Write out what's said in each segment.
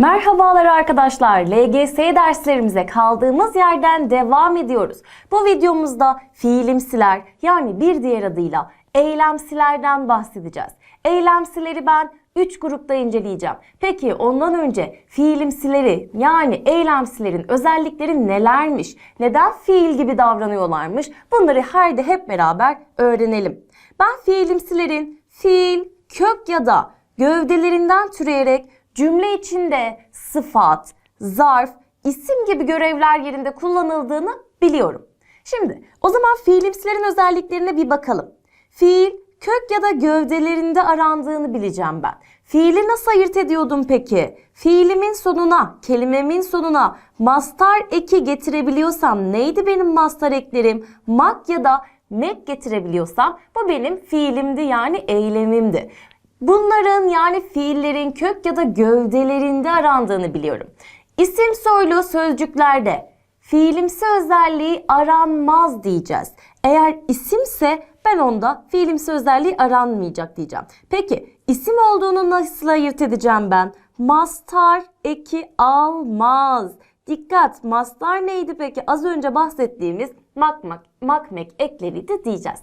Merhabalar arkadaşlar. LGS derslerimize kaldığımız yerden devam ediyoruz. Bu videomuzda fiilimsiler yani bir diğer adıyla eylemsilerden bahsedeceğiz. Eylemsileri ben 3 grupta inceleyeceğim. Peki ondan önce fiilimsileri yani eylemsilerin özellikleri nelermiş? Neden fiil gibi davranıyorlarmış? Bunları haydi hep beraber öğrenelim. Ben fiilimsilerin fiil, kök ya da gövdelerinden türeyerek cümle içinde sıfat, zarf, isim gibi görevler yerinde kullanıldığını biliyorum. Şimdi o zaman fiilimsilerin özelliklerine bir bakalım. Fiil kök ya da gövdelerinde arandığını bileceğim ben. Fiili nasıl ayırt ediyordum peki? Fiilimin sonuna, kelimemin sonuna mastar eki getirebiliyorsam neydi benim mastar eklerim? Mak ya da mek getirebiliyorsam bu benim fiilimdi yani eylemimdi. Bunların yani fiillerin kök ya da gövdelerinde arandığını biliyorum. İsim soylu sözcüklerde fiilimsi özelliği aranmaz diyeceğiz. Eğer isimse ben onda fiilimsi özelliği aranmayacak diyeceğim. Peki isim olduğunu nasıl ayırt edeceğim ben? Mastar eki almaz. Dikkat mastar neydi peki? Az önce bahsettiğimiz makmak, makmek ekleriydi diyeceğiz.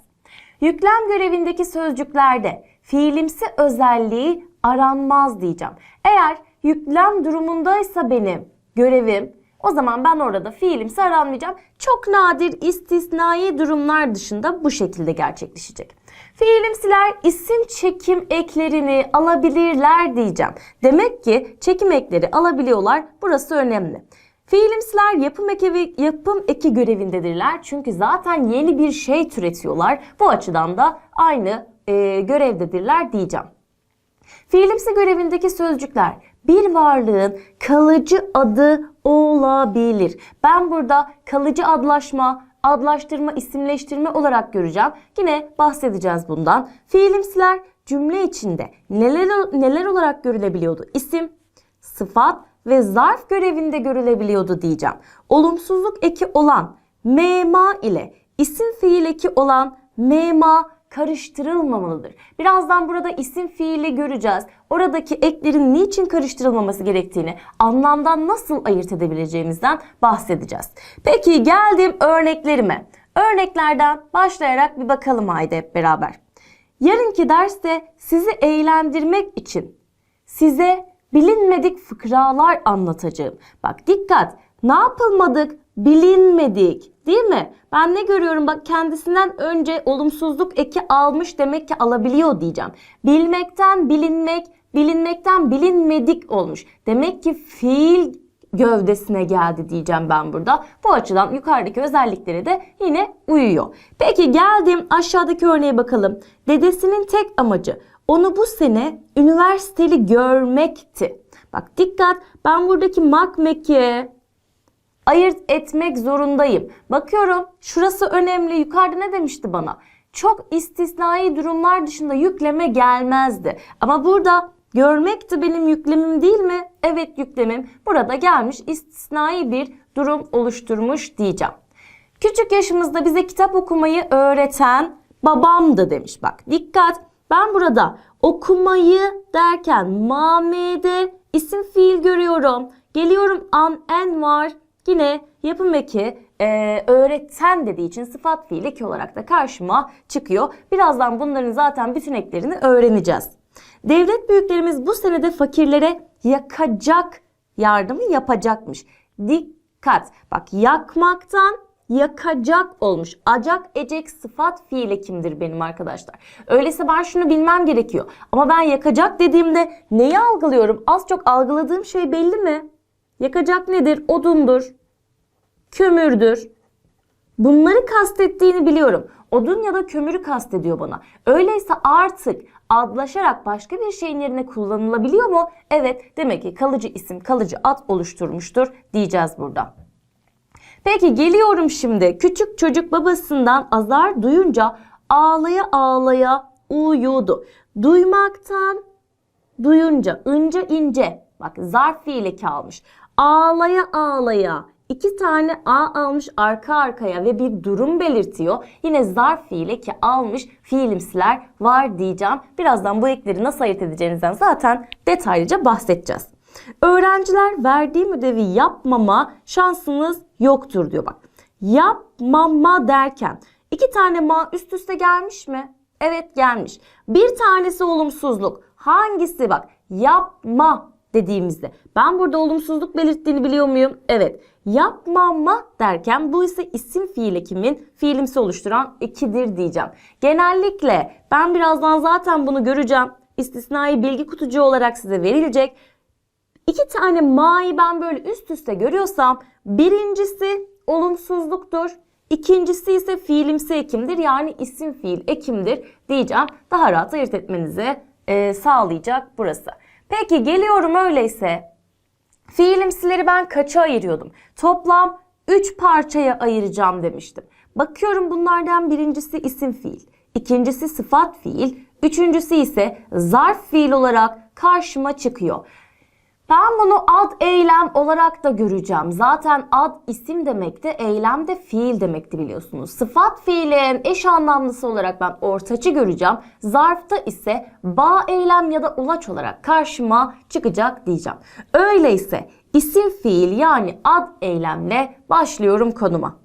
Yüklem görevindeki sözcüklerde fiilimsi özelliği aranmaz diyeceğim. Eğer yüklem durumundaysa benim görevim o zaman ben orada fiilimsi aranmayacağım. Çok nadir istisnai durumlar dışında bu şekilde gerçekleşecek. Fiilimsiler isim çekim eklerini alabilirler diyeceğim. Demek ki çekim ekleri alabiliyorlar. Burası önemli. Fiilimsiler yapım eki yapım eki görevindedirler. Çünkü zaten yeni bir şey türetiyorlar. Bu açıdan da aynı e, görevdedirler diyeceğim. Fiilimsi görevindeki sözcükler bir varlığın kalıcı adı olabilir. Ben burada kalıcı adlaşma, adlaştırma, isimleştirme olarak göreceğim. Yine bahsedeceğiz bundan. Fiilimsiler cümle içinde neler neler olarak görülebiliyordu? İsim, sıfat ve zarf görevinde görülebiliyordu diyeceğim. Olumsuzluk eki olan mema ile isim fiil eki olan mema karıştırılmamalıdır. Birazdan burada isim fiili göreceğiz. Oradaki eklerin niçin karıştırılmaması gerektiğini, anlamdan nasıl ayırt edebileceğimizden bahsedeceğiz. Peki geldim örneklerime. Örneklerden başlayarak bir bakalım haydi hep beraber. Yarınki derste sizi eğlendirmek için size bilinmedik fıkralar anlatacağım. Bak dikkat. Ne yapılmadık? Bilinmedik. Değil mi? Ben ne görüyorum? Bak kendisinden önce olumsuzluk eki almış demek ki alabiliyor diyeceğim. Bilmekten bilinmek, bilinmekten bilinmedik olmuş. Demek ki fiil gövdesine geldi diyeceğim ben burada. Bu açıdan yukarıdaki özelliklere de yine uyuyor. Peki geldim aşağıdaki örneğe bakalım. Dedesinin tek amacı onu bu sene üniversiteli görmekti. Bak dikkat ben buradaki makmeki ayırt etmek zorundayım. Bakıyorum şurası önemli. Yukarıda ne demişti bana? Çok istisnai durumlar dışında yükleme gelmezdi. Ama burada görmekti benim yüklemim değil mi? Evet yüklemim. Burada gelmiş istisnai bir durum oluşturmuş diyeceğim. Küçük yaşımızda bize kitap okumayı öğreten babamdı demiş. Bak dikkat ben burada okumayı derken mamede isim fiil görüyorum. Geliyorum an en var. Yine yapım eki e, öğreten dediği için sıfat fiil eki olarak da karşıma çıkıyor. Birazdan bunların zaten bütün eklerini öğreneceğiz. Devlet büyüklerimiz bu senede fakirlere yakacak yardımı yapacakmış. Dikkat. Bak yakmaktan yakacak olmuş. Acak, ecek sıfat fiil ekimdir benim arkadaşlar. Öyleyse ben şunu bilmem gerekiyor. Ama ben yakacak dediğimde neyi algılıyorum? Az çok algıladığım şey belli mi? Yakacak nedir? Odundur, kömürdür. Bunları kastettiğini biliyorum. Odun ya da kömürü kastediyor bana. Öyleyse artık adlaşarak başka bir şeyin yerine kullanılabiliyor mu? Evet, demek ki kalıcı isim, kalıcı ad oluşturmuştur diyeceğiz burada. Peki geliyorum şimdi. Küçük çocuk babasından azar duyunca ağlaya ağlaya uyudu. Duymaktan duyunca, ince ince. Bak zarf fiili kalmış. Ağlaya ağlaya iki tane a almış arka arkaya ve bir durum belirtiyor. Yine zarf fiili ki almış fiilimsiler var diyeceğim. Birazdan bu ekleri nasıl ayırt edeceğinizden zaten detaylıca bahsedeceğiz. Öğrenciler verdiğim ödevi yapmama şansınız yoktur diyor bak. Yapmama derken iki tane ma üst üste gelmiş mi? Evet gelmiş. Bir tanesi olumsuzluk. Hangisi bak? Yapma dediğimizde. Ben burada olumsuzluk belirttiğini biliyor muyum? Evet. Yapmama derken bu ise isim fiil ekimin fiilimsi oluşturan ekidir diyeceğim. Genellikle ben birazdan zaten bunu göreceğim. İstisnai bilgi kutucuğu olarak size verilecek. İki tane ma'yı ben böyle üst üste görüyorsam birincisi olumsuzluktur. İkincisi ise fiilimsi ekimdir yani isim fiil ekimdir diyeceğim. Daha rahat ayırt etmenizi e, sağlayacak burası. Peki geliyorum öyleyse fiilimsileri ben kaça ayırıyordum? Toplam 3 parçaya ayıracağım demiştim. Bakıyorum bunlardan birincisi isim fiil, ikincisi sıfat fiil, üçüncüsü ise zarf fiil olarak karşıma çıkıyor. Ben bunu ad eylem olarak da göreceğim. Zaten ad isim demekti, eylem de fiil demekti biliyorsunuz. Sıfat fiilin eş anlamlısı olarak ben ortaçı göreceğim. Zarfta ise bağ eylem ya da ulaç olarak karşıma çıkacak diyeceğim. Öyleyse isim fiil yani ad eylemle başlıyorum konuma.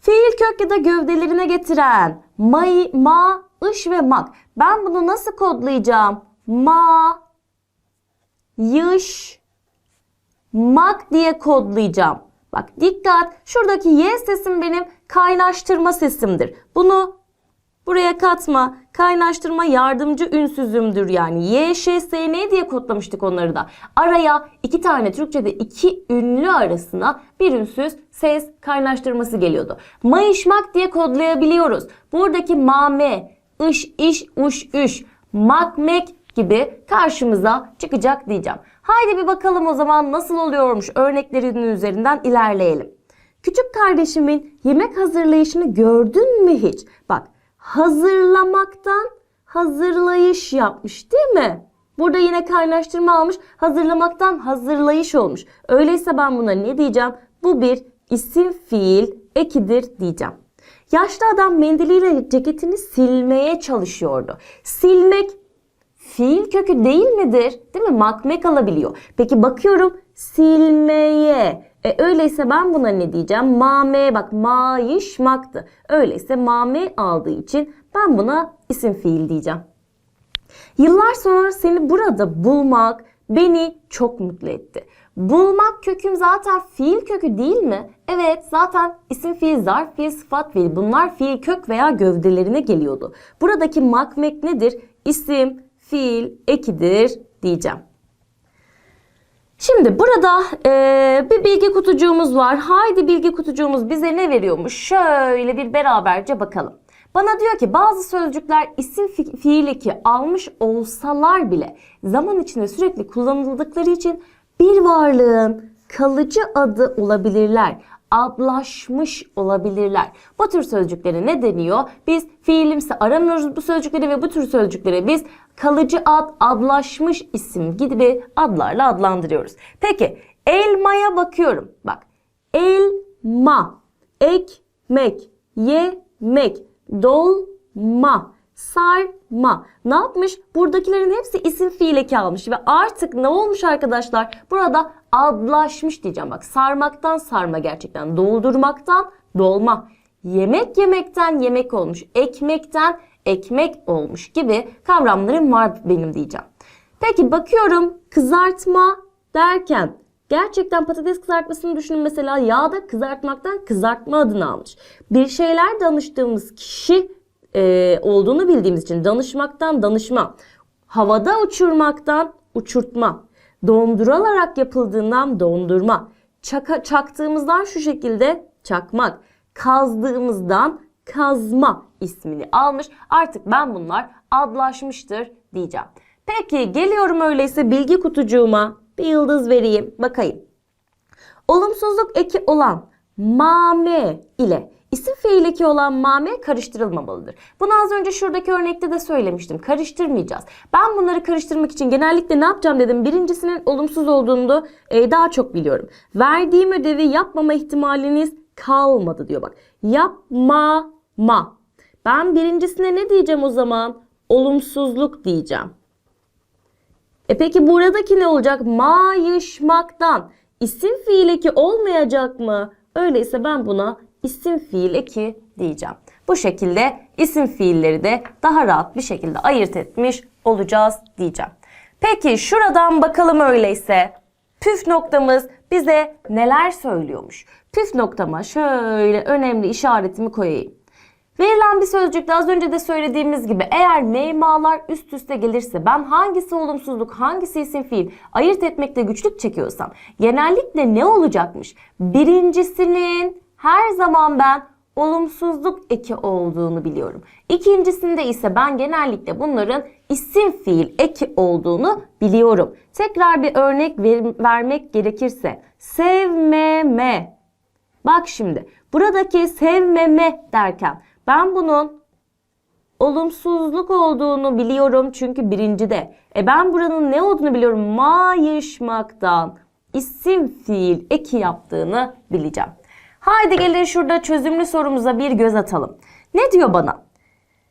Fiil kök ya da gövdelerine getiren may, ma, ış ve mak. Ben bunu nasıl kodlayacağım? Ma, yış, mak diye kodlayacağım. Bak dikkat şuradaki y sesim benim kaynaştırma sesimdir. Bunu buraya katma. Kaynaştırma yardımcı ünsüzümdür yani. Y, Ş, S, N diye kodlamıştık onları da. Araya iki tane Türkçe'de iki ünlü arasına bir ünsüz ses kaynaştırması geliyordu. Mayışmak diye kodlayabiliyoruz. Buradaki mame, ış, iş, uş, üş, makmek gibi karşımıza çıkacak diyeceğim. Haydi bir bakalım o zaman nasıl oluyormuş örneklerinin üzerinden ilerleyelim. Küçük kardeşimin yemek hazırlayışını gördün mü hiç? Bak hazırlamaktan hazırlayış yapmış değil mi? Burada yine kaynaştırma almış. Hazırlamaktan hazırlayış olmuş. Öyleyse ben buna ne diyeceğim? Bu bir isim fiil ekidir diyeceğim. Yaşlı adam mendiliyle ceketini silmeye çalışıyordu. Silmek fiil kökü değil midir? Değil mi? Makmek alabiliyor. Peki bakıyorum silmeye. E öyleyse ben buna ne diyeceğim? Mame bak mayışmaktı. Öyleyse mame aldığı için ben buna isim fiil diyeceğim. Yıllar sonra seni burada bulmak beni çok mutlu etti. Bulmak köküm zaten fiil kökü değil mi? Evet zaten isim fiil, zarf fiil, sıfat fiil bunlar fiil kök veya gövdelerine geliyordu. Buradaki makmek nedir? İsim, fiil, ekidir diyeceğim. Şimdi burada e, bir bilgi kutucuğumuz var. Haydi bilgi kutucuğumuz bize ne veriyormuş? Şöyle bir beraberce bakalım. Bana diyor ki bazı sözcükler isim fi- fiil eki almış olsalar bile zaman içinde sürekli kullanıldıkları için bir varlığın kalıcı adı olabilirler. Adlaşmış olabilirler. Bu tür sözcüklere ne deniyor? Biz fiilimsi aramıyoruz bu sözcükleri ve bu tür sözcükleri biz kalıcı ad, adlaşmış isim gibi adlarla adlandırıyoruz. Peki elmaya bakıyorum. Bak elma, ekmek, yemek, dolma, sarma. Ne yapmış? Buradakilerin hepsi isim fiil eki almış ve artık ne olmuş arkadaşlar? Burada adlaşmış diyeceğim. Bak sarmaktan sarma gerçekten. Doldurmaktan dolma. Yemek yemekten yemek olmuş. Ekmekten ekmek olmuş gibi kavramlarım var benim diyeceğim. Peki bakıyorum kızartma derken gerçekten patates kızartmasını düşünün mesela yağda kızartmaktan kızartma adını almış. Bir şeyler danıştığımız kişi e, olduğunu bildiğimiz için danışmaktan danışma. Havada uçurmaktan uçurtma. Dondurularak yapıldığından dondurma. Çaka, çaktığımızdan şu şekilde çakmak. Kazdığımızdan kazma ismini almış. Artık ben bunlar adlaşmıştır diyeceğim. Peki geliyorum öyleyse bilgi kutucuğuma bir yıldız vereyim bakayım. Olumsuzluk eki olan mame ile isim fiil eki olan mame karıştırılmamalıdır. Bunu az önce şuradaki örnekte de söylemiştim. Karıştırmayacağız. Ben bunları karıştırmak için genellikle ne yapacağım dedim. Birincisinin olumsuz olduğunu e, daha çok biliyorum. Verdiğim ödevi yapmama ihtimaliniz kalmadı diyor bak. Yapma ma. Ben birincisine ne diyeceğim o zaman? Olumsuzluk diyeceğim. E peki buradaki ne olacak? Mayışmaktan. İsim fiil eki olmayacak mı? Öyleyse ben buna isim fiil eki diyeceğim. Bu şekilde isim fiilleri de daha rahat bir şekilde ayırt etmiş olacağız diyeceğim. Peki şuradan bakalım öyleyse. Püf noktamız bize neler söylüyormuş? Püf noktama şöyle önemli işaretimi koyayım. Verilen bir sözcükte az önce de söylediğimiz gibi eğer meymalar üst üste gelirse ben hangisi olumsuzluk hangisi isim fiil ayırt etmekte güçlük çekiyorsam genellikle ne olacakmış? Birincisinin her zaman ben olumsuzluk eki olduğunu biliyorum. İkincisinde ise ben genellikle bunların isim fiil eki olduğunu biliyorum. Tekrar bir örnek ver- vermek gerekirse sevmeme Bak şimdi buradaki sevmeme derken ben bunun olumsuzluk olduğunu biliyorum çünkü birincide. E ben buranın ne olduğunu biliyorum. Mayışmaktan isim fiil eki yaptığını bileceğim. Haydi gelin şurada çözümlü sorumuza bir göz atalım. Ne diyor bana?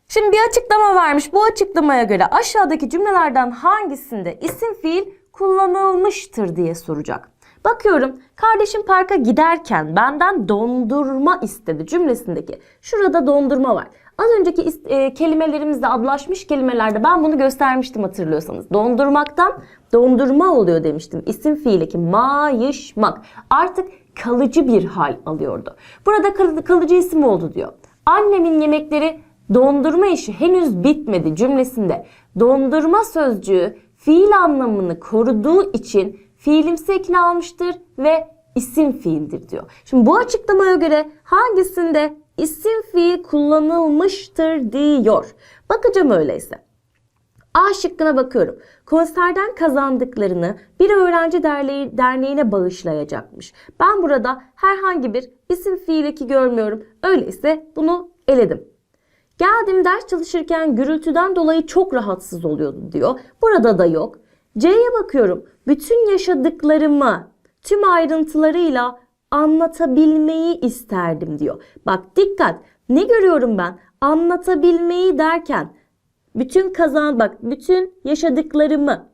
Şimdi bir açıklama vermiş. Bu açıklamaya göre aşağıdaki cümlelerden hangisinde isim fiil kullanılmıştır diye soracak. Bakıyorum kardeşim parka giderken benden dondurma istedi cümlesindeki. Şurada dondurma var. Az önceki e, kelimelerimizde adlaşmış kelimelerde ben bunu göstermiştim hatırlıyorsanız. Dondurmaktan dondurma oluyor demiştim. İsim fiili ki mayışmak. Artık kalıcı bir hal alıyordu. Burada kal- kalıcı isim oldu diyor. Annemin yemekleri dondurma işi henüz bitmedi cümlesinde. Dondurma sözcüğü fiil anlamını koruduğu için fiilimsi ekini almıştır ve isim fiildir diyor. Şimdi bu açıklamaya göre hangisinde isim fiil kullanılmıştır diyor. Bakacağım öyleyse. A şıkkına bakıyorum. Konserden kazandıklarını bir öğrenci derneği, derneğine bağışlayacakmış. Ben burada herhangi bir isim fiil görmüyorum. Öyleyse bunu eledim. Geldim ders çalışırken gürültüden dolayı çok rahatsız oluyordum diyor. Burada da yok. C'ye bakıyorum. Bütün yaşadıklarımı tüm ayrıntılarıyla anlatabilmeyi isterdim diyor. Bak dikkat. Ne görüyorum ben? Anlatabilmeyi derken bütün kazan bak bütün yaşadıklarımı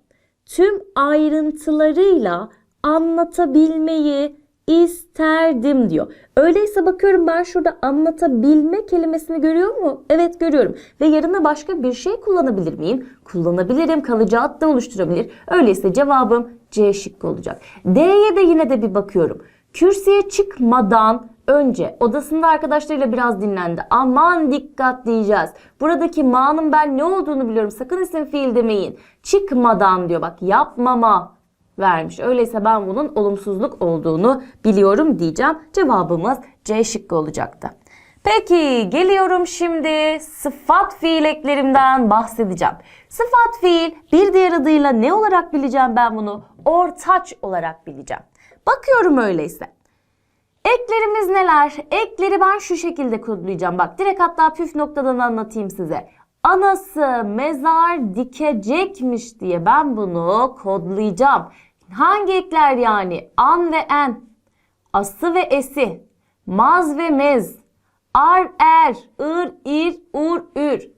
tüm ayrıntılarıyla anlatabilmeyi isterdim diyor. Öyleyse bakıyorum ben şurada anlatabilme kelimesini görüyor mu? Evet görüyorum. Ve yarına başka bir şey kullanabilir miyim? Kullanabilirim. Kalıcı ad da oluşturabilir. Öyleyse cevabım C şıkkı olacak. D'ye de yine de bir bakıyorum. Kürsüye çıkmadan önce odasında arkadaşlarıyla biraz dinlendi. Aman dikkat diyeceğiz. Buradaki ma'nın ben ne olduğunu biliyorum. Sakın isim fiil demeyin. Çıkmadan diyor bak yapmama vermiş. Öyleyse ben bunun olumsuzluk olduğunu biliyorum diyeceğim. Cevabımız C şıkkı olacaktı. Peki geliyorum şimdi sıfat fiil eklerimden bahsedeceğim. Sıfat fiil bir diğer adıyla ne olarak bileceğim ben bunu? Ortaç olarak bileceğim. Bakıyorum öyleyse. Eklerimiz neler? Ekleri ben şu şekilde kodlayacağım. Bak direkt hatta püf noktadan anlatayım size. Anası mezar dikecekmiş diye ben bunu kodlayacağım. Hangi ekler yani? An ve en, ası ve esi, maz ve mez, ar er, ır ir, ur ür,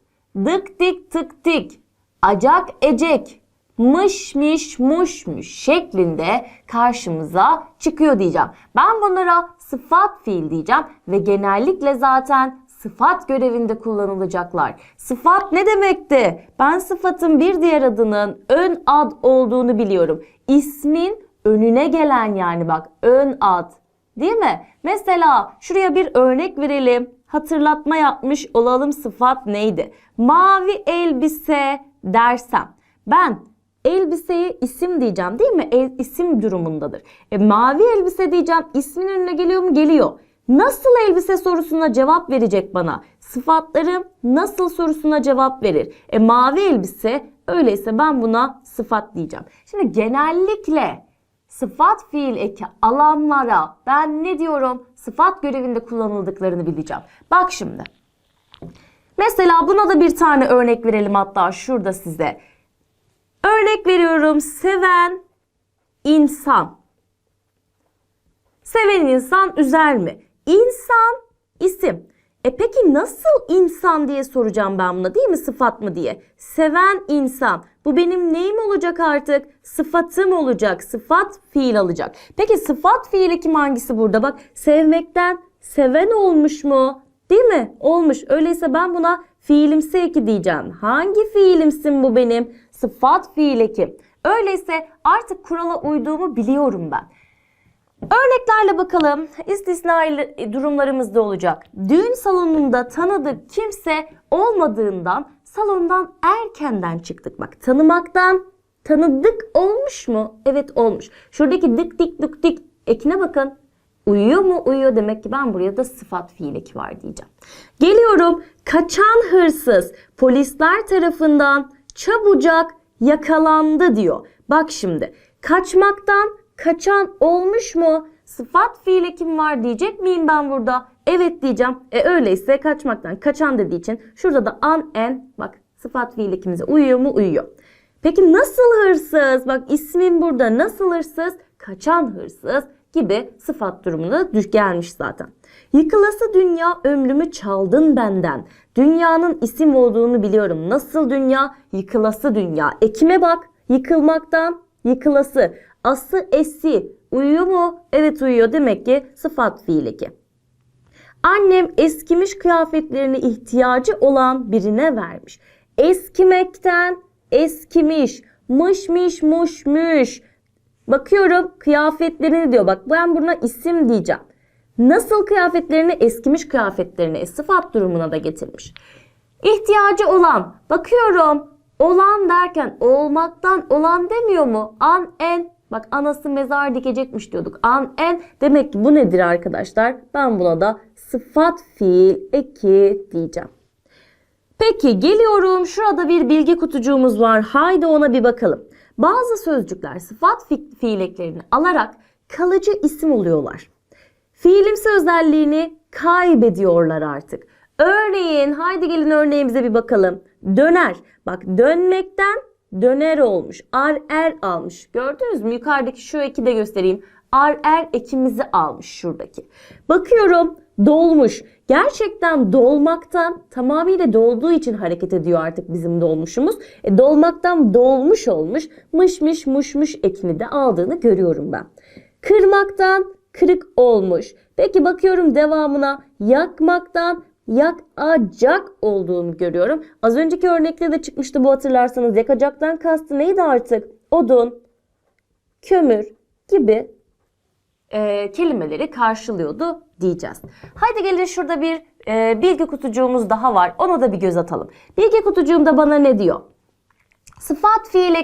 dık dik tık tik, acak ecek, mış miş muş muş şeklinde karşımıza çıkıyor diyeceğim. Ben bunlara sıfat fiil diyeceğim ve genellikle zaten sıfat görevinde kullanılacaklar. Sıfat ne demekti? Ben sıfatın bir diğer adının ön ad olduğunu biliyorum. İsmin önüne gelen yani bak ön ad. Değil mi? Mesela şuraya bir örnek verelim. Hatırlatma yapmış olalım sıfat neydi? Mavi elbise dersem ben elbiseye isim diyeceğim değil mi? El, isim durumundadır. E, mavi elbise diyeceğim ismin önüne geliyor mu? Geliyor. Nasıl elbise sorusuna cevap verecek bana? Sıfatlarım nasıl sorusuna cevap verir? E mavi elbise öyleyse ben buna sıfat diyeceğim. Şimdi genellikle sıfat fiil eki alanlara ben ne diyorum? Sıfat görevinde kullanıldıklarını bileceğim. Bak şimdi. Mesela buna da bir tane örnek verelim hatta şurada size. Örnek veriyorum seven insan. Seven insan üzer mi? İnsan isim. E peki nasıl insan diye soracağım ben buna değil mi sıfat mı diye. Seven insan. Bu benim neyim olacak artık? Sıfatım olacak. Sıfat fiil alacak. Peki sıfat fiili kim hangisi burada? Bak sevmekten seven olmuş mu? Değil mi? Olmuş. Öyleyse ben buna fiilimsi eki diyeceğim. Hangi fiilimsin bu benim? Sıfat fiil eki. Öyleyse artık kurala uyduğumu biliyorum ben. Örneklerle bakalım. İstisnai durumlarımız da olacak. Düğün salonunda tanıdık kimse olmadığından salondan erkenden çıktık. Bak tanımaktan tanıdık olmuş mu? Evet olmuş. Şuradaki dık dik dık dik ekine bakın. Uyuyor mu? Uyuyor demek ki ben buraya da sıfat fiil eki var diyeceğim. Geliyorum. Kaçan hırsız polisler tarafından çabucak yakalandı diyor. Bak şimdi kaçmaktan kaçan olmuş mu? Sıfat fiil ekim var diyecek miyim ben burada? Evet diyeceğim. E öyleyse kaçmaktan kaçan dediği için şurada da an en bak sıfat fiil ekimize uyuyor mu? Uyuyor. Peki nasıl hırsız? Bak ismin burada nasıl hırsız? Kaçan hırsız gibi sıfat durumuna gelmiş zaten. Yıkılası dünya ömrümü çaldın benden. Dünyanın isim olduğunu biliyorum. Nasıl dünya? Yıkılası dünya. Ekime bak. Yıkılmaktan yıkılası. Ası esi. Uyuyor mu? Evet uyuyor. Demek ki sıfat fiil eki. Annem eskimiş kıyafetlerini ihtiyacı olan birine vermiş. Eskimekten eskimiş, mışmış, muşmuş. Bakıyorum kıyafetlerini diyor. Bak ben buna isim diyeceğim. Nasıl kıyafetlerini eskimiş kıyafetlerini e, sıfat durumuna da getirmiş. İhtiyacı olan. Bakıyorum olan derken olmaktan olan demiyor mu? An en Bak anası mezar dikecekmiş diyorduk. An en demek ki bu nedir arkadaşlar? Ben buna da sıfat fiil eki diyeceğim. Peki geliyorum. Şurada bir bilgi kutucuğumuz var. Haydi ona bir bakalım. Bazı sözcükler sıfat fi fiil eklerini alarak kalıcı isim oluyorlar. Fiilimsi özelliğini kaybediyorlar artık. Örneğin haydi gelin örneğimize bir bakalım. Döner. Bak dönmekten döner olmuş. Ar er almış. Gördünüz mü? Yukarıdaki şu eki de göstereyim. Ar er ekimizi almış şuradaki. Bakıyorum dolmuş. Gerçekten dolmaktan tamamıyla dolduğu için hareket ediyor artık bizim dolmuşumuz. E, dolmaktan dolmuş olmuş. Mışmış muşmuş ekini de aldığını görüyorum ben. Kırmaktan kırık olmuş. Peki bakıyorum devamına yakmaktan yakacak olduğunu görüyorum. Az önceki örnekte de çıkmıştı bu hatırlarsanız. Yakacaktan kastı neydi artık? Odun, kömür gibi e, kelimeleri karşılıyordu diyeceğiz. Haydi gelin şurada bir e, bilgi kutucuğumuz daha var. Ona da bir göz atalım. Bilgi kutucuğumda bana ne diyor? Sıfat fiil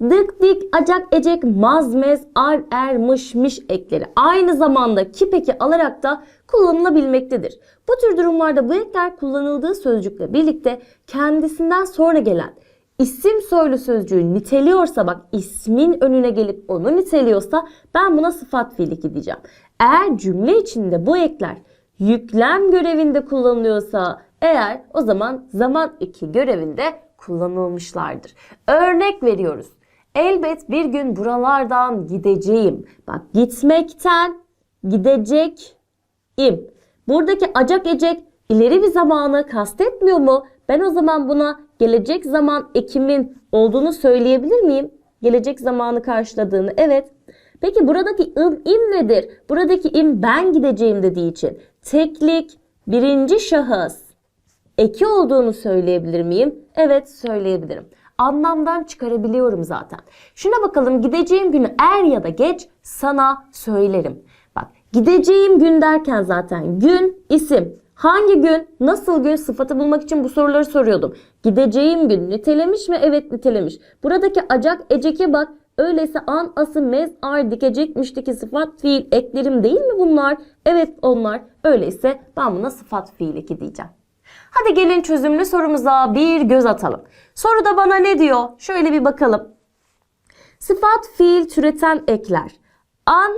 dık dik, acak, ecek, mazmez, ar, er, mış, miş ekleri aynı zamanda kip eki alarak da kullanılabilmektedir. Bu tür durumlarda bu ekler kullanıldığı sözcükle birlikte kendisinden sonra gelen isim soylu sözcüğü niteliyorsa bak ismin önüne gelip onu niteliyorsa ben buna sıfat fiil diyeceğim. Eğer cümle içinde bu ekler yüklem görevinde kullanılıyorsa eğer o zaman zaman iki görevinde kullanılmışlardır. Örnek veriyoruz. Elbet bir gün buralardan gideceğim. Bak gitmekten gidecek im. Buradaki acak ecek ileri bir zamanı kastetmiyor mu? Ben o zaman buna gelecek zaman ekimin olduğunu söyleyebilir miyim? Gelecek zamanı karşıladığını. Evet. Peki buradaki im, im nedir? Buradaki im ben gideceğim dediği için. Teklik, birinci şahıs. Eki olduğunu söyleyebilir miyim? Evet söyleyebilirim. Anlamdan çıkarabiliyorum zaten. Şuna bakalım gideceğim günü er ya da geç sana söylerim. Bak gideceğim gün derken zaten gün isim. Hangi gün, nasıl gün sıfatı bulmak için bu soruları soruyordum. Gideceğim gün nitelemiş mi? Evet nitelemiş. Buradaki acak eceke bak. Öyleyse an, ası, mez, ar, dikecekmişteki sıfat fiil eklerim değil mi bunlar? Evet onlar. Öyleyse ben buna sıfat fiil eki diyeceğim. Hadi gelin çözümlü sorumuza bir göz atalım. Soruda bana ne diyor? Şöyle bir bakalım. Sıfat fiil türeten ekler. An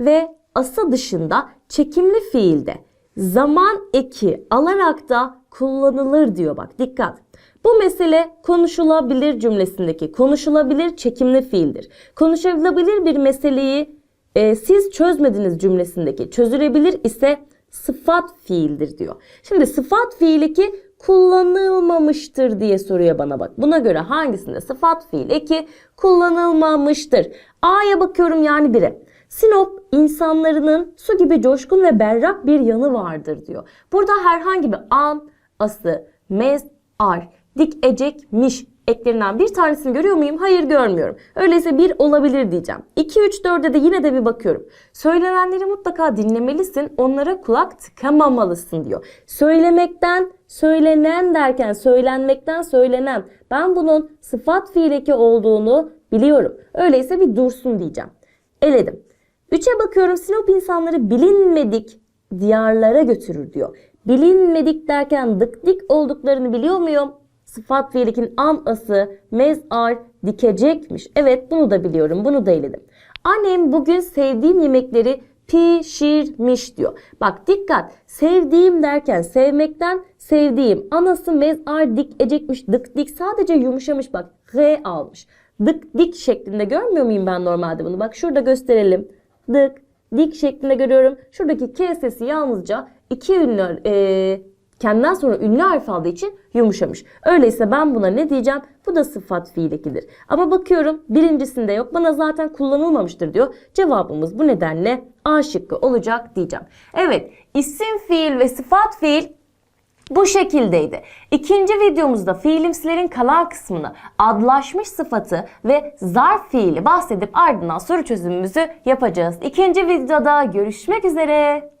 ve ası dışında çekimli fiilde zaman eki alarak da kullanılır diyor bak dikkat. Bu mesele konuşulabilir cümlesindeki konuşulabilir çekimli fiildir. Konuşulabilir bir meseleyi e, siz çözmediniz cümlesindeki çözülebilir ise sıfat fiildir diyor. Şimdi sıfat fiil eki kullanılmamıştır diye soruyor bana bak. Buna göre hangisinde sıfat fiil eki kullanılmamıştır? A'ya bakıyorum yani 1'e. Sinop insanlarının su gibi coşkun ve berrak bir yanı vardır diyor. Burada herhangi bir an, ası, mez, ar, dik, ecek, miş eklerinden bir tanesini görüyor muyum? Hayır görmüyorum. Öyleyse bir olabilir diyeceğim. 2, 3, 4'e de yine de bir bakıyorum. Söylenenleri mutlaka dinlemelisin. Onlara kulak tıkamamalısın diyor. Söylemekten, söylenen derken söylenmekten söylenen. Ben bunun sıfat fiil eki olduğunu biliyorum. Öyleyse bir dursun diyeceğim. Eledim. 3'e bakıyorum Sinop insanları bilinmedik diyarlara götürür diyor. Bilinmedik derken dık dik olduklarını biliyor muyum? Sıfat fiilikin an ası mezar dikecekmiş. Evet bunu da biliyorum. Bunu da eledim. Annem bugün sevdiğim yemekleri pişirmiş diyor. Bak dikkat. Sevdiğim derken sevmekten sevdiğim. Anası mezar dikecekmiş. Dık dik sadece yumuşamış bak. R almış. Dık dik şeklinde görmüyor muyum ben normalde bunu? Bak şurada gösterelim. Dık dik şeklinde görüyorum. Şuradaki K sesi yalnızca iki ünlü e, kendinden sonra ünlü harf aldığı için yumuşamış. Öyleyse ben buna ne diyeceğim? Bu da sıfat fiil ekidir. Ama bakıyorum birincisinde yok. Bana zaten kullanılmamıştır diyor. Cevabımız bu nedenle A şıkkı olacak diyeceğim. Evet isim fiil ve sıfat fiil bu şekildeydi. İkinci videomuzda fiilimsilerin kalan kısmını adlaşmış sıfatı ve zarf fiili bahsedip ardından soru çözümümüzü yapacağız. İkinci videoda görüşmek üzere.